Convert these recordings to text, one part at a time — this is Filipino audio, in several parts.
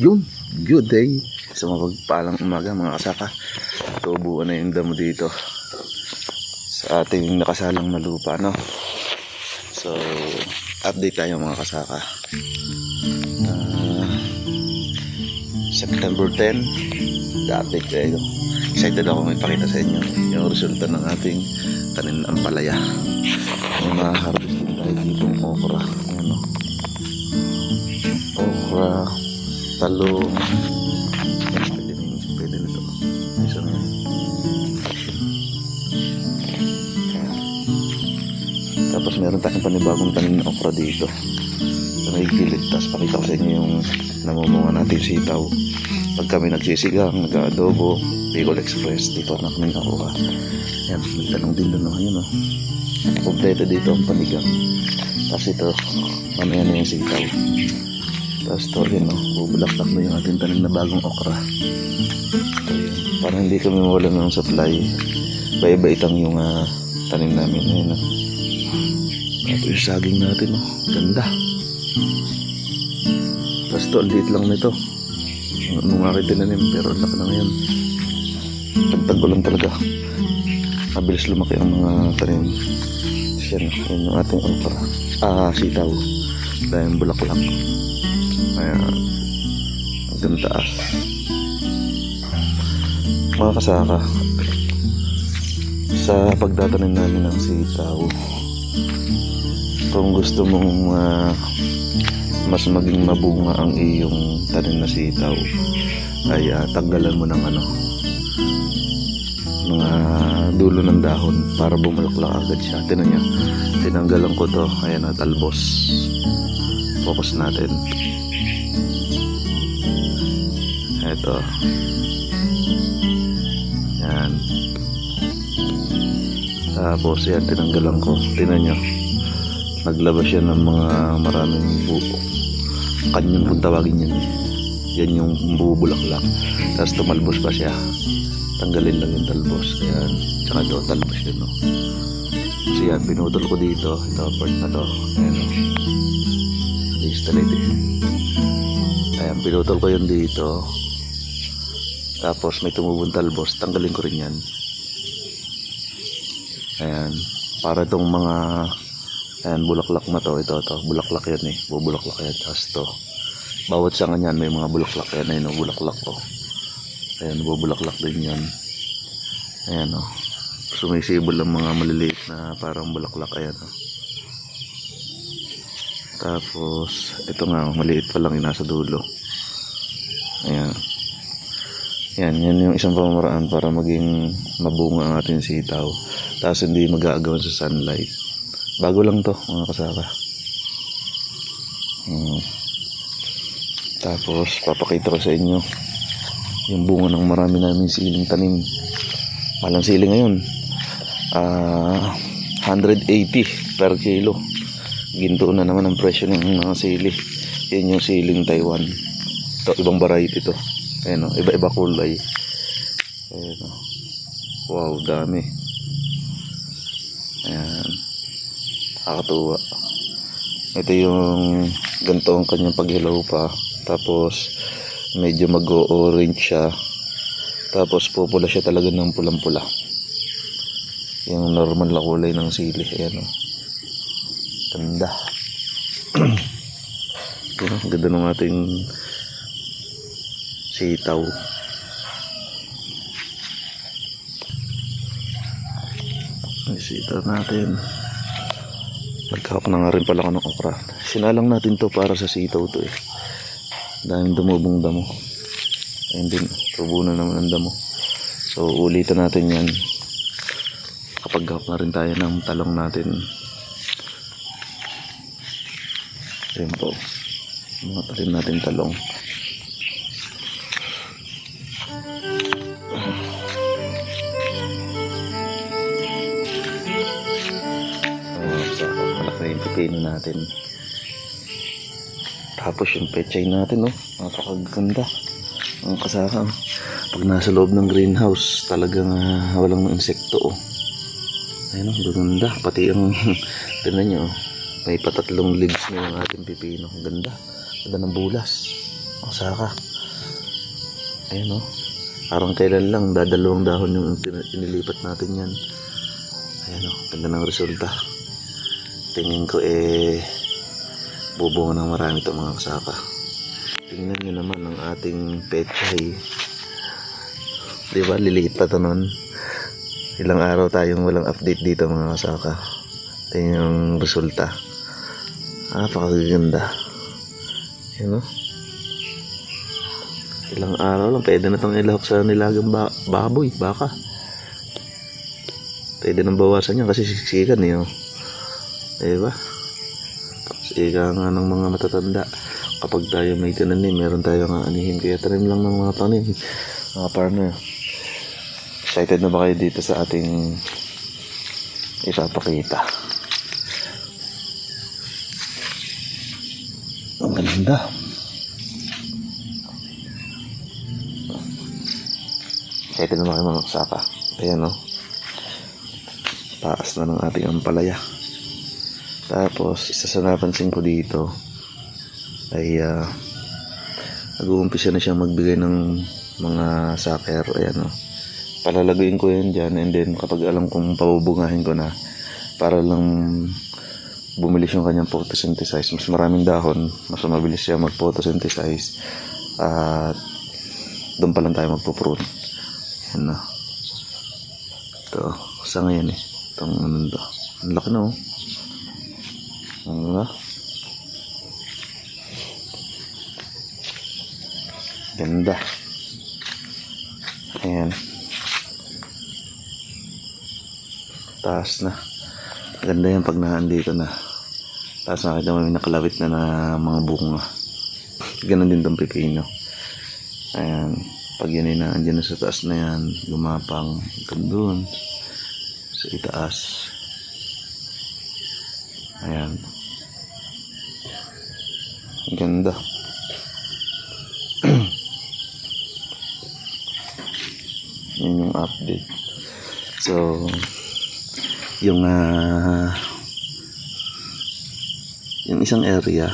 Yun, good day. Sa mapagpalang umaga mga kasaka. Tubuan na yung damo dito. Sa ating nakasalang na lupa, no? So, update tayo mga kasaka. Ah, September 10, update tayo. Excited ako may sa inyo yung resulta ng ating tanim ng palaya. May mga harvest din tayo dito ng okra. Ano? Okra, talong. Yan, Pwede na yun. Pwede na ito. Isa na yan. Tapos meron tayong panibagong tanim na okra dito. Sa may gilid. Tapos pakita ko sa inyo yung namumunga natin sitaw. Pag kami nagsisigang, nag-adobo, Bicol Express, dito na kami nakuha. Yan, may talong din doon. Ayun o. Kompleto dito ang panigang. Tapos ito, mamaya na yung sitaw. Tapos ito, yun o, bubulaklak na yung ating tanim na bagong okra. Ayun, para hindi kami mawalan ng supply, bait-baitang yung ah, tanim namin. Ayun o. Tapos yung saging natin o, ganda. Tapos ito, ang liit lang nito. Nung aking tinanim, pero ang laki na ngayon. Tagtag lang talaga. Mabilis lumaki ang mga tanim. Yan, yan yung ating okra. Ah, sitaw. Dahil bulaklak. Ayan. Hanggang taas. Mga kasaka. Sa pagtatanim namin ng sitaw, kung gusto mong ah, mas maging mabunga ang iyong tanim na sitaw, ay ah, tanggalan mo ng ano, mga dulo ng dahon para bumulaklak agad siya. Tinan niya, tinanggalan ko to. Ayan at albos. Focus natin. Ito. Yan. Tapos yan, tinanggalan ko. Tinan niyo. Naglabas siya ng mga maraming buo. Kanyang kung tawagin yan. Yan yung bubulaklak. Tapos tumalbos pa siya tanggalin lang yung talbos ayan tsaka ito talbos yun no so yan pinutol ko dito ito part na to ayan o straight eh ayan pinutol ko yun dito tapos may tumubong talbos tanggalin ko rin yan ayan para itong mga ayan bulaklak na to ito to bulaklak yan eh bubulaklak yan tapos to bawat sanga niyan may mga bulaklak yan ayun o bulaklak ko Ayan, bubulaklak din yan. Ayan o. Sumisibol ang mga maliliit na parang bulaklak. Ayan o. Tapos, ito nga, maliit pa lang yung nasa dulo. Ayan. Yan, yan yung isang pamamaraan para maging mabunga ang ating sitaw. Tapos hindi mag-aagawan sa sunlight. Bago lang to, mga kasaka. Hmm. Tapos, papakita ko sa inyo yung bunga ng marami namin siling tanim malang siling ngayon ah 180 per kilo ginto na naman ang presyo ng mga sili yan yung siling Taiwan ito ibang variety to ayan o iba iba kulay. Ayan o wow dami. Ayan. Nakakatuwa. Ito yung ganito ang kanyang paghilaw pa. Tapos medyo mag-orange siya. Tapos pupula siya talaga ng pulang-pula. Yung normal na kulay ng sili. Ayan o ganda. Ayan, ang ganda ng ating sitaw. Sitaw natin. Nagkahak na nga rin pala ng okra. Sinalang natin to para sa sitaw to eh. Daming dumubong damo. Ayun din tubo na naman ang damo. So ulitin natin yan. Kapag gawap na rin tayo ng talong natin. Ayun po. Mga natin talong natin tapos yung pechay natin, no? Napakaganda. Ang kasaka. Pag nasa loob ng greenhouse, talagang ah, walang insekto, oh. Ayun, oh, ganda. Pati yung, tinan nyo, oh. may patatlong leaves na yung ating pipino. Ang ganda. Ganda ng bulas. Saka. Ayan o. Parang kailan lang, dadalawang dahon yung pinilipat natin yan. Ayan o, ganda ng resulta. Tingin ko eh, bubunga ng marami itong mga kasaka. Tingnan nyo naman ang ating pechay. Di ba, liliit pa to nun. Ilang araw tayong walang update dito mga kasaka. Tingnan yung resulta. Napakaganda. Yan o. Ilang araw lang, pwede na itong ilahok sa nilagang ba- baboy, baka. Pwede nang bawasan yan kasi siksikan eh. Oh. Diba? Siksikan nga ng mga matatanda. Kapag tayo may tinanim, meron tayo nga anihin. Kaya tanim lang ng mga tanim. Mga partner. Excited na ba kayo dito sa ating ipapakita? Ang ganda. Excited na ba kayo mga kasaka? Ayan o. Taas na ng ating ampalaya. Tapos, isa sa napansin ko dito ay ah, nag-uumpisa na siyang magbigay ng mga saker. Ayan o. Palalaguin ko yan dyan and then kapag alam kong pabubungahin ko na para lang bumilis yung kanyang photosynthesize. Mas maraming dahon, mas mabilis siya mag-photosynthesize. At doon pa lang tayo magpo-prune. Yan na. Ito, sa ngayon eh. Itong ano to. Ang laki na oh. Ano? Ganda. Ayan. Taas na. Ganda yan pag naandito na. Tapos nakita mo may nakalawit na na mga bunga. Ganon din tong pipino. Ayan. Pag yan ay naandyan na sa taas na yan, lumapang doon sa itaas. Ayan. Ganda. Yun yung update. So, yung ah yung isang area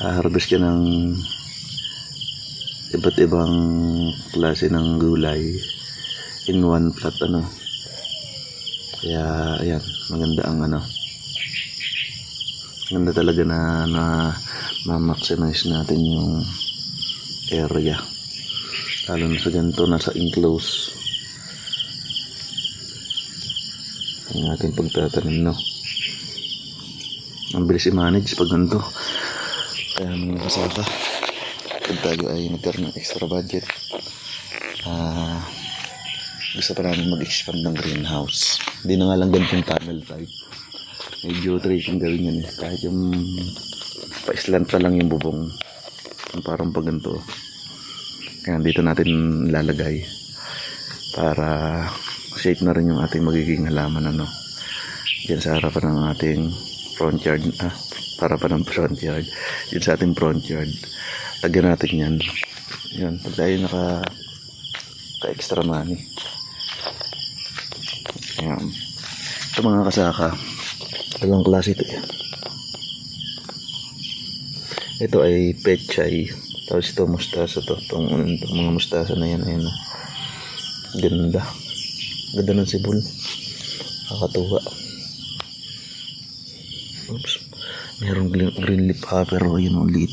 harvest ka ng iba't ibang klase ng gulay in one plot ano kaya ayan maganda ang ano maganda talaga na na ma-maximize natin yung area. Lalo na sa ganito nasa enclose. Ang ating pagtatanim no? Ang bilis i-manage pag ganito. Kaya mga kasaka pag tayo ay nagkaroon ng extra budget ah gusto pa namin mag-expand ng greenhouse. Hindi na nga lang ganitong tunnel type medyo tricky gawin yun eh. Kahit yung pa-slant pa lang yung bubong yung parang pag kaya dito natin lalagay para safe na rin yung ating magiging halaman ano. Dyan sa harapan ng ating front yard ah para pa ng front yard. Dyan sa ating front yard. Lagyan natin yan. Yan pag tayo naka ka extra money. Ayan. Ito mga kasaka dalawang klase ito eh. ito ay pechay. Tapos ito mustasa to. Itong, itong mga mustasa na yan ayan oh. ganda. Ganda ng sibol. Nakakatuwa. Oops. Merong green, green leaf ha pero yun liit.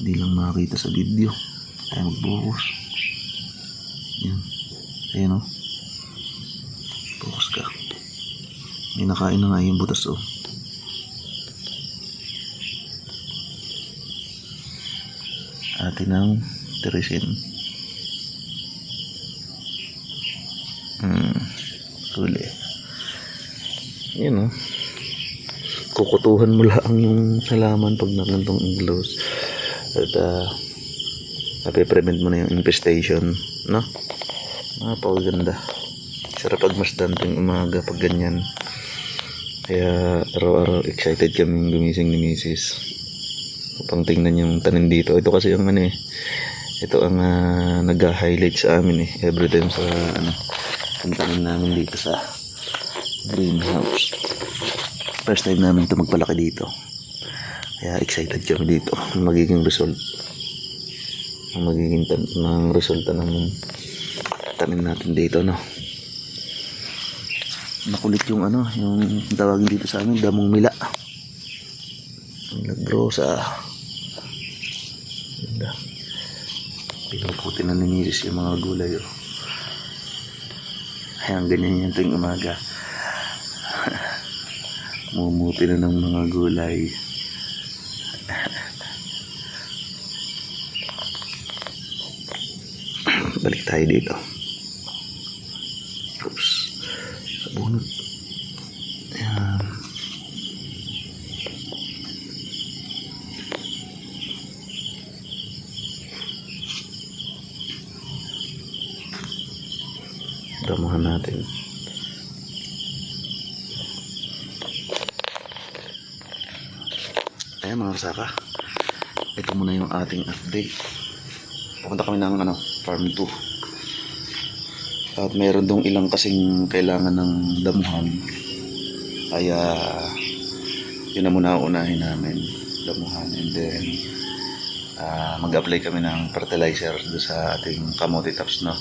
Hindi lang makakita sa video. Tayo magbuhos yan ayan o buhos ka may nakain na nga yung butas oh. Atin ang tirisin hmm. Huli. Yun oh. Kukutuhan mo lang yung halaman pag nakantong inglos. At uh, napiprevent mo na yung infestation no? Napakaganda. Sarap pagmasdan ting umaga pag ganyan kaya araw-araw excited kami gumising ni misis upang tingnan yung tanim dito ito kasi yung ano eh ito ang uh, nag-highlight sa amin eh every time sa ano ang tanim namin dito sa greenhouse first time namin ito magpalaki dito Kaya excited kami dito. Magiging result. Ang magiging tan- ng resulta ng tanim natin dito, no? Makulit yung ano, yung tawagin dito sa amin, damong mila. Milagrosa. Ganda. Pinuputi na ni Mrs. yung mga gulay, oh. Ayan, ganyan yan tuwing umaga. Mumuti na ng mga gulay. Balik tayo dito. Oops. Sa bunot. Ayan. Damuhan natin. Ayan mga kasaka. Ito muna yung ating update. Pupunta kami ng ano, farm 2. At meron dong ilang kasing kailangan ng damuhan. Kaya yun na muna unahin namin. Damuhan. And then ah, mag-apply kami ng fertilizer do sa ating kamote tops no.